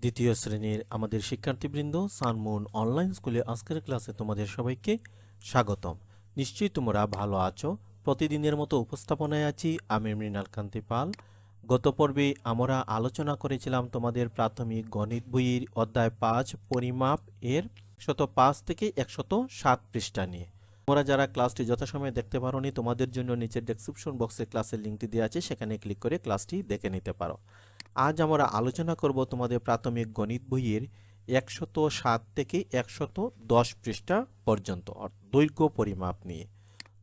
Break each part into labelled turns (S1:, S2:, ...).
S1: দ্বিতীয় শ্রেণির আমাদের শিক্ষার্থীবৃন্দ সানমুন অনলাইন স্কুলে আজকের ক্লাসে তোমাদের সবাইকে স্বাগতম। নিশ্চয়ই তোমরা ভালো আছো। প্রতিদিনের মতো উপস্থাপনায় আছি আমি মৃণাল কান্তি পাল। গত পর্বে আমরা আলোচনা করেছিলাম তোমাদের প্রাথমিক গণিত বইয়ের অধ্যায় পাঁচ পরিমাপ এর শত পাঁচ থেকে একশত সাত পৃষ্ঠা নিয়ে। তোমরা যারা ক্লাসটি যথাসময়ে দেখতে পারোনি, তোমাদের জন্য নিচের ডেসক্রিপশন বক্সে ক্লাসের লিঙ্কটি দেওয়া আছে, সেখানে ক্লিক করে ক্লাসটি দেখে নিতে পারো। আজ আমরা আলোচনা করব তোমাদের প্রাথমিক গণিত বইয়ের একশত সাত থেকে একশত দশ পৃষ্ঠা পর্যন্ত দৈর্ঘ্য পরিমাপ নিয়ে।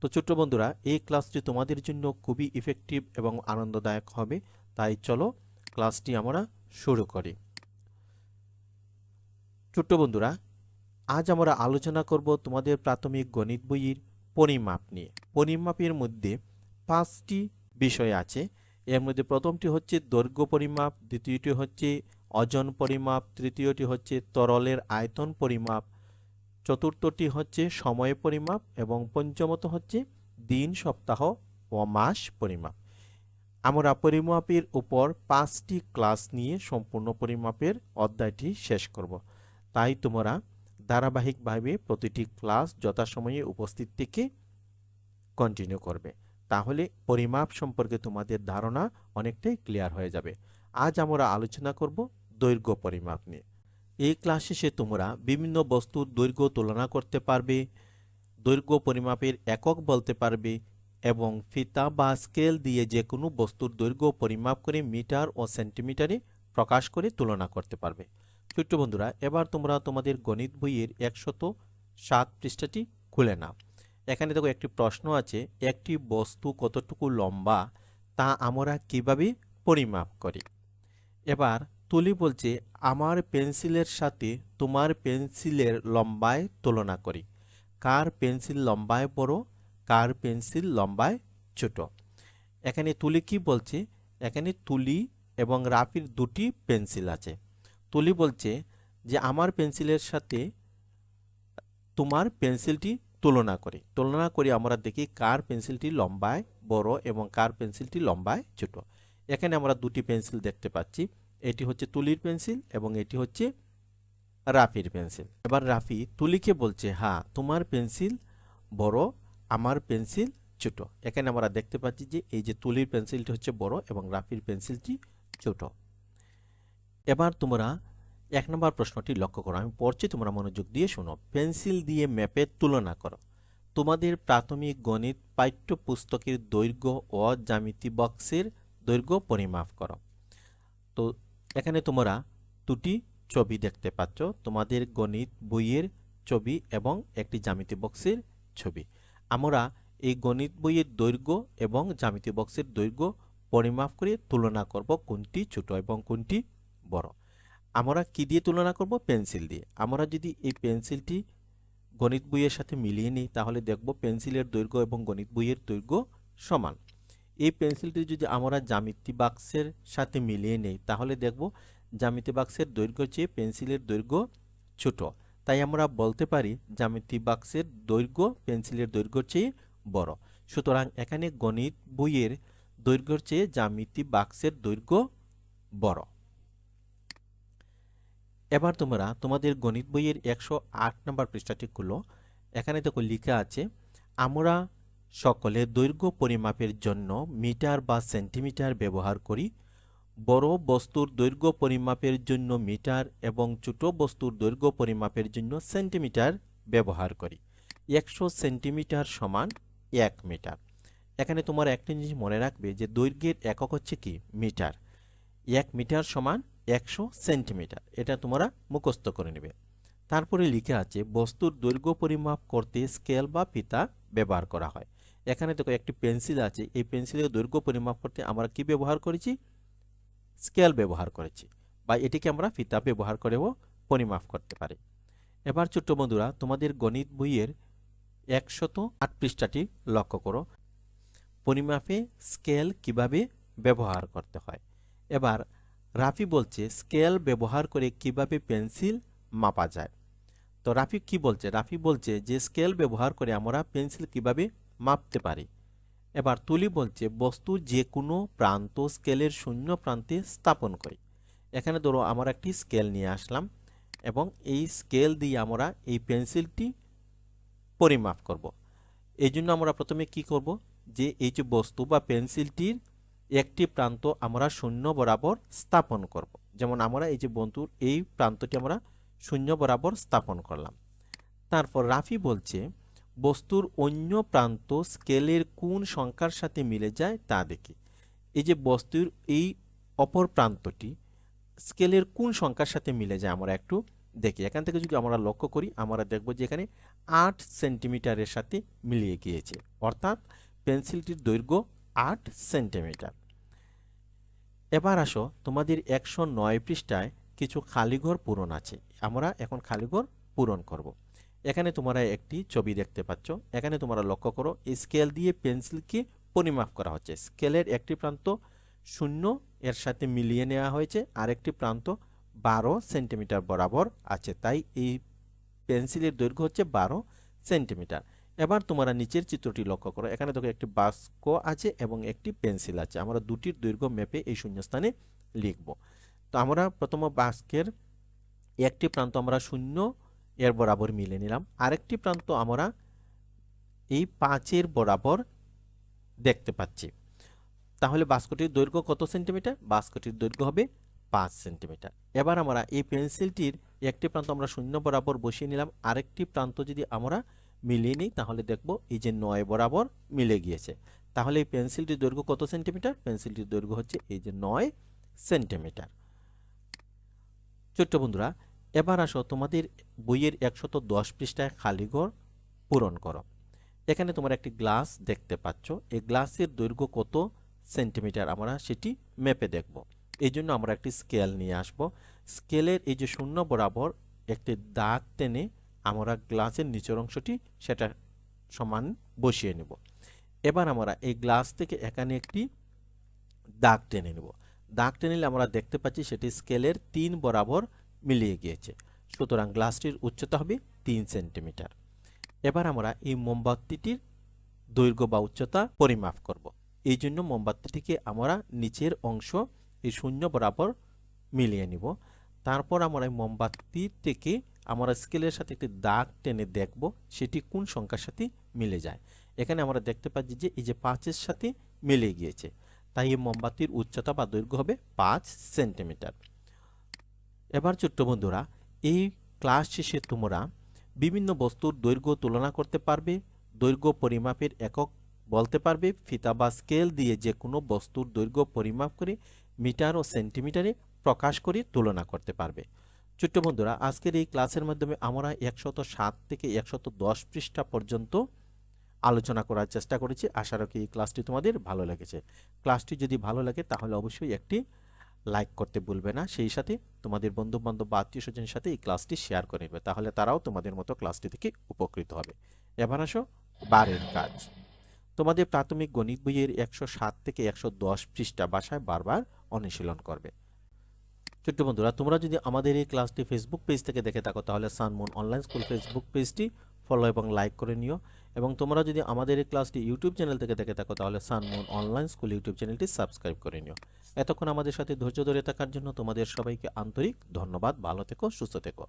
S1: তো ছোট্ট বন্ধুরা, এই ক্লাসটি তোমাদের জন্য খুবই ইফেক্টিভ এবং আনন্দদায়ক হবে, তাই চলো ক্লাসটি আমরা শুরু করি। ছোট্ট বন্ধুরা, আজ আমরা আলোচনা করব তোমাদের প্রাথমিক গণিত বইয়ের পরিমাপ নিয়ে। পরিমাপের মধ্যে পাঁচটি বিষয় আছে এর মধ্যে প্রথমটি হচ্ছে দৈর্ঘ্য পরিমাপ, দ্বিতীয়টি হচ্ছে অজন পরিমাপ, তৃতীয়টি হচ্ছে তরলের আয়তন পরিমাপ, চতুর্থটি হচ্ছে সময় পরিমাপ এবং পঞ্চমত হচ্ছে দিন, সপ্তাহ ও মাস পরিমাপ। আমরা পরিমাপের উপর পাঁচটি ক্লাস নিয়ে সম্পূর্ণ পরিমাপের অধ্যায়টি শেষ করব। তাই তোমরা ধারাবাহিকভাবে প্রতিটি ক্লাস যথাসময়ে উপস্থিত থেকে কন্টিনিউ করবে। তাহলে পরিমাপ সম্পর্কে তোমাদের ধারণা অনেকটাই ক্লিয়ার হয়ে যাবে। আজ আমরা আলোচনা করব দৈর্ঘ্য পরিমাপ নিয়ে। এই ক্লাস শেষে তোমরা বিভিন্ন বস্তুর দৈর্ঘ্য তুলনা করতে পারবে, দৈর্ঘ্য পরিমাপের একক বলতে পারবে এবং ফিতা বা স্কেল দিয়ে যে কোনো বস্তুর দৈর্ঘ্য পরিমাপ করে মিটার ও সেন্টিমিটারে প্রকাশ করে তুলনা করতে পারবে। ছোট্ট বন্ধুরা, এবার তোমরা তোমাদের গণিত বইয়ের একশত সাত পৃষ্ঠাটি খুলে নাও। এখানে দেখো একটি প্রশ্ন আছে, একটি বস্তু কতটুকু লম্বা তা আমরা কীভাবে পরিমাপ করি? এবার তুলি বলছে, আমার পেন্সিলের সাথে তোমার পেন্সিলের লম্বায় তুলনা করি। কার পেন্সিল লম্বায় বড়, কার পেন্সিল লম্বায় ছোট? এখানে তুলি কি বলছে, এখানে তুলি এবং রাফির দুটি পেন্সিল আছে। তুলি বলছে যে, আমার পেন্সিলের সাথে তোমার পেন্সিলটি তুলনা করি। তুলনা করি আমরা দেখি কার পেন্সিলটি লম্বায় বড় এবং কার পেন্সিলটি লম্বায় ছোট। এখানে আমরা দুটি পেন্সিল দেখতে পাচ্ছি। এটি হচ্ছে তুলির পেন্সিল এবং এটি হচ্ছে রাফির পেন্সিল। এবার রাফি, তুলিকে বলছে হ্যাঁ তোমার পেন্সিল বড়, আমার পেন্সিল ছোট। এখানে আমরা দেখতে পাচ্ছি যে এই যে তুলির পেন্সিলটি হচ্ছে বড় এবং রাফির পেন্সিলটি ছোট। এবার তোমরা এক নম্বর প্রশ্নটি লক্ষ্য করো। আমি পড়ছি, তোমরা মনোযোগ দিয়ে শোনো। পেন্সিল দিয়ে ম্যাপের তুলনা করো। তোমাদের প্রাথমিক গণিত পাঠ্য পুস্তকের দৈর্ঘ্য ও জ্যামিতি বক্সের দৈর্ঘ্য পরিমাপ করো। তো, এখানে তোমরা দুটি ছবি দেখতে পাচ্ছ, তোমাদের গণিত বইয়ের ছবি এবং একটি জ্যামিতি বক্সের ছবি। আমরা এই গণিত বইয়ের দৈর্ঘ্য এবং জ্যামিতি বক্সের দৈর্ঘ্য পরিমাপ করে তুলনা করব, কোনটি ছোট এবং কোনটি বড়। আমরা কি দিয়ে তুলনা করব? পেন্সিল দিয়ে। আমরা যদি এই পেন্সিলটি গণিত বইয়ের সাথে মিলিয়ে নিই, তাহলে দেখব পেন্সিলের দৈর্ঘ্য এবং গণিত বইয়ের দৈর্ঘ্য সমান। এই পেন্সিলটি যদি আমরা জ্যামিতি বাক্সের সাথে মিলিয়ে নেই, তাহলে দেখব জ্যামিতি বাক্সের দৈর্ঘ্য চেয়ে পেন্সিলের দৈর্ঘ্য ছোট। তাই আমরা বলতে পারি জ্যামিতি বাক্সের দৈর্ঘ্য পেন্সিলের দৈর্ঘ্য চেয়ে বড়। সুতরাং এখানে গণিত বইয়ের দৈর্ঘ্যের চেয়ে জ্যামিতি বাক্সের দৈর্ঘ্য বড়। এবার তোমরা তোমাদের গণিত বইয়ের একশো আট নম্বর পৃষ্ঠাটি খুলো। এখানে দেখো লেখা আছে, আমরা সকলে দৈর্ঘ্য পরিমাপের জন্য মিটার বা সেন্টিমিটার ব্যবহার করি। বড় বস্তুর দৈর্ঘ্য পরিমাপের জন্য মিটার এবং ছোট বস্তুর দৈর্ঘ্য পরিমাপের জন্য সেন্টিমিটার ব্যবহার করি। একশো সেন্টিমিটার সমান এক মিটার। এখানে তোমার একটা জিনিস মনে রাখবে যে দৈর্ঘ্যের একক হচ্ছে কি? মিটার। এক মিটার সমান একশো সেন্টিমিটার। এটা তোমরা মুখস্থ করে নেবে। তারপরে লিখে আছে, বস্তুর দৈর্ঘ্য পরিমাপ করতে স্কেল বা ফিতা ব্যবহার করা হয়। এখানে দেখো একটি পেন্সিল আছে। এই পেন্সিলের দৈর্ঘ্য পরিমাপ করতে আমরা কি ব্যবহার করেছি? স্কেল ব্যবহার করেছি বা এটিকে আমরা ফিতা ব্যবহার করেও পরিমাপ করতে পারি। এবার ছোট্ট বন্ধুরা, তোমাদের গণিত বইয়ের একশত আট পৃষ্ঠাটি লক্ষ্য করো। পরিমাপে স্কেল কীভাবে ব্যবহার করতে হয়? এবার রাফি বলছে, স্কেল ব্যবহার করে কীভাবে পেন্সিল মাপা যায়? তো রাফি কি বলছে? রাফি বলছে যে, স্কেল ব্যবহার করে আমরা পেন্সিল কীভাবে মাপতে পারি? এবার তুলি বলছে, বস্তু যে কোনো প্রান্ত স্কেলের শূন্য প্রান্তে স্থাপন করি। এখানে ধরো আমরা একটি স্কেল নিয়ে আসলাম এবং এই স্কেল দিয়ে আমরা এই পেন্সিলটি পরিমাপ করব। এই জন্য আমরা প্রথমে কি করব? যে, এই যে বস্তু বা পেন্সিলটির একটি প্রান্ত আমরা শূন্য বরাবর স্থাপন করব। যেমন আমরা এই যে বন্ধুর এই প্রান্তটি আমরা শূন্য বরাবর স্থাপন করলাম। তারপর রাফি বলছে, বস্তুর অন্য প্রান্ত স্কেলের কোন সংখ্যার সাথে মিলে যায় তা দেখি। এই যে বস্তুর এই অপর প্রান্তটি স্কেলের কোন সংখ্যার সাথে মিলে যায় আমরা একটু দেখি। এখান থেকে যদি আমরা লক্ষ্য করি, আমরা দেখব যে এখানে আট সেন্টিমিটারের সাথে মিলিয়ে গিয়েছে। অর্থাৎ পেন্সিলটির দৈর্ঘ্য আট সেন্টিমিটার। এবার আসো, তোমাদের একশো নয় পৃষ্ঠায় কিছু খালিঘর পূরণ আছে। আমরা এখন খালিঘর পূরণ করব। এখানে তোমরা একটি ছবি দেখতে পাচ্ছ। এখানে তোমরা লক্ষ্য করো, স্কেল দিয়ে পেন্সিলকে পরিমাপ করা হচ্ছে। স্কেলের একটি প্রান্ত শূন্য, এর সাথে মিলিয়ে নেওয়া হয়েছে। আরেকটি প্রান্ত বারো সেন্টিমিটার বরাবর আছে। তাই এই পেন্সিলের দৈর্ঘ্য হচ্ছে বারো সেন্টিমিটার। এবার তোমরা নিচের চিত্রটি লক্ষ্য করো। এখানে দেখো একটি বাস্ক আছে এবং একটি পেন্সিল আছে। আমরা দুটির দৈর্ঘ্য মেপে এই শূন্যস্থানে লিখব। তো আমরা প্রথম বাস্কের একটি প্রান্ত আমরা শূন্য, এর বরাবর মিলে নিলাম। আরেকটি প্রান্ত আমরা এই পাঁচের বরাবর দেখতে পাচ্ছি। তাহলে বাস্কটির দৈর্ঘ্য কত সেন্টিমিটার? বাস্কটির দৈর্ঘ্য হবে পাঁচ সেন্টিমিটার। এবার আমরা এই পেন্সিলটির একটি প্রান্ত আমরা শূন্য বরাবর বসিয়ে নিলাম। আরেকটি প্রান্ত যদি আমরা মিলিয়ে নিই, তাহলে দেখব এই যে নয় বরাবর মিলে গিয়েছে। তাহলে এই পেন্সিলটির দৈর্ঘ্য কত সেন্টিমিটার? পেন্সিলটির দৈর্ঘ্য হচ্ছে এই যে নয় সেন্টিমিটার। ছোট্ট বন্ধুরা, এবার আসো তোমাদের বইয়ের একশত দশ পৃষ্ঠায় খালিঘর পূরণ করো। এখানে তোমরা একটি গ্লাস দেখতে পাচ্ছ। এই গ্লাসের দৈর্ঘ্য কত সেন্টিমিটার? আমরা সেটি মেপে দেখব। এই জন্য আমরা একটি স্কেল নিয়ে আসব। স্কেলের এই যে শূন্য বরাবর একটি দাগ টেনে আমরা গ্লাসের নিচের অংশটি সেটা সমান বসিয়ে নেব। এবার আমরা এই গ্লাস থেকে এখানে একটি দাগ টেনে নেব। দাগ টেনে নিলে আমরা দেখতে পাচ্ছি সেটি স্কেলের তিন বরাবর মিলিয়ে গিয়েছে। সুতরাং গ্লাসটির উচ্চতা হবে তিন সেন্টিমিটার। এবার আমরা এই মোমবাতিটির দৈর্ঘ্য বা উচ্চতা পরিমাপ করব। এই জন্য মোমবাতিটিকে আমরা নিচের অংশ এই শূন্য বরাবর মিলিয়ে নিব। তারপর আমরা এই মোমবাতির থেকে আমরা স্কেলের সাথে একটি দাগ টেনে দেখব সেটি কোন সংখ্যার সাথে মিলে যায়। এখানে আমরা দেখতে পাচ্ছি যে এই যে পাঁচের সাথে মিলে গিয়েছে, তাই এই মোমবাতির উচ্চতা বা দৈর্ঘ্য হবে পাঁচ সেন্টিমিটার। এবার ছোট্ট বন্ধুরা, এই ক্লাস শেষে তোমরা বিভিন্ন বস্তুর দৈর্ঘ্য তুলনা করতে পারবে, দৈর্ঘ্য পরিমাপের একক বলতে পারবে, ফিতা বা স্কেল দিয়ে যে কোনো বস্তুর দৈর্ঘ্য পরিমাপ করে মিটার ও সেন্টিমিটারে প্রকাশ করে তুলনা করতে পারবে। ছোট্ট বন্ধুরা, আজকের এই ক্লাসের মাধ্যমে আমরা একশত সাত থেকে একশত দশ পৃষ্ঠা পর্যন্ত আলোচনা করার চেষ্টা করেছি। আশা রাখি এই ক্লাসটি তোমাদের ভালো লেগেছে। ক্লাসটি যদি ভালো লাগে, তাহলে অবশ্যই একটি লাইক করতে ভুলবে না। সেই সাথে তোমাদের বন্ধু বান্ধব বা আত্মীয় স্বজনের সাথে এই ক্লাসটি শেয়ার করে নেবে। তাহলে তারাও তোমাদের মতো ক্লাসটি থেকে উপকৃত হবে। এবার আসো বারের কাজ। তোমাদের প্রাথমিক গণিত বইয়ের একশো সাত থেকে একশো দশ পৃষ্ঠা বাসায় বারবার অনুশীলন করবে। ছোট্ট বন্ধুরা, তোমরা যদি আমাদের এই ক্লাসটি ফেসবুক পেজ থেকে দেখে থাকো, তাহলে সানমুন অনলাইন স্কুল ফেসবুক পেজটি ফলো এবং লাইক করে নিও। এবং তোমরা যদি আমাদের এই ক্লাসটি ইউটিউব চ্যানেল থেকে দেখে থাকো, তাহলে সানমুন অনলাইন স্কুল ইউটিউব চ্যানেলটি সাবস্ক্রাইব করে নিও। এতক্ষণ আমাদের সাথে ধৈর্য ধরে থাকার জন্য তোমাদের সবাইকে আন্তরিক ধন্যবাদ। ভালো থেকো, সুস্থ থেকো।